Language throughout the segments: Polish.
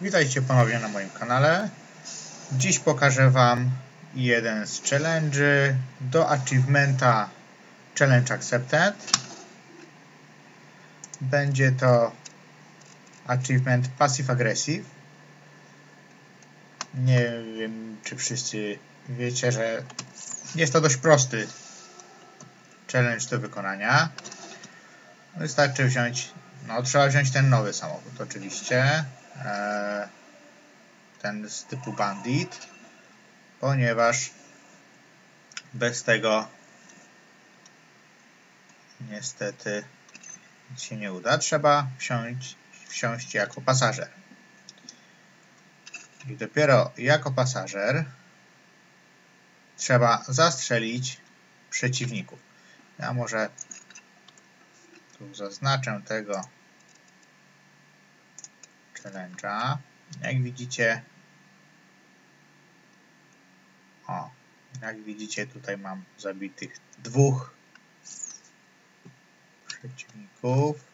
Witajcie ponownie na moim kanale. Dziś pokażę Wam jeden z challenge'y do achievementa Challenge Accepted. Będzie to achievement Passive Aggressive. Nie wiem, czy wszyscy wiecie, że jest to dość prosty challenge do wykonania. Wystarczy wziąć, no trzeba wziąć ten nowy samochód oczywiście, ten z typu Bandit, ponieważ bez tego niestety nic się nie uda. Trzeba wsiąść, wsiąść jako pasażer. I dopiero jako pasażer trzeba zastrzelić przeciwników. Ja może tu zaznaczę tego challenge'a. Jak widzicie, o, jak widzicie, tutaj mam zabitych dwóch przeciwników.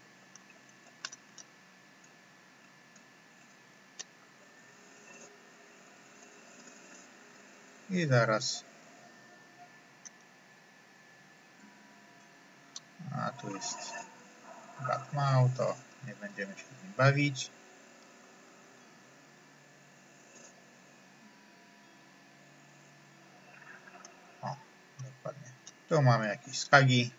I zaraz A tu jest brat mał, to nie będziemy się z nim bawić. O, dokładnie. Tu mamy jakieś skagi.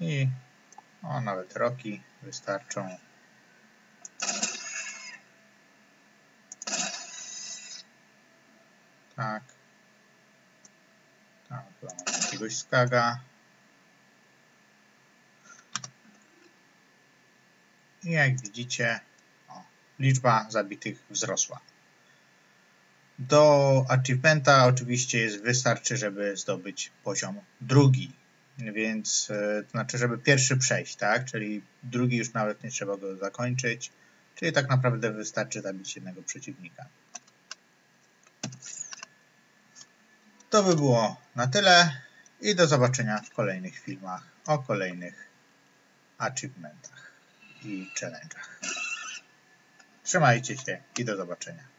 I o, nawet roki wystarczą. Tak. Tam mamy jakiegoś skaga. I jak widzicie, o, liczba zabitych wzrosła. Do achievementa oczywiście jest wystarczy, żeby zdobyć poziom drugi. Więc e, to znaczy, żeby pierwszy przejść, tak? Czyli drugi już nawet nie trzeba go zakończyć. Czyli tak naprawdę wystarczy zabić jednego przeciwnika. To by było na tyle i do zobaczenia w kolejnych filmach o kolejnych achievementach i challenge'ach. Trzymajcie się i do zobaczenia.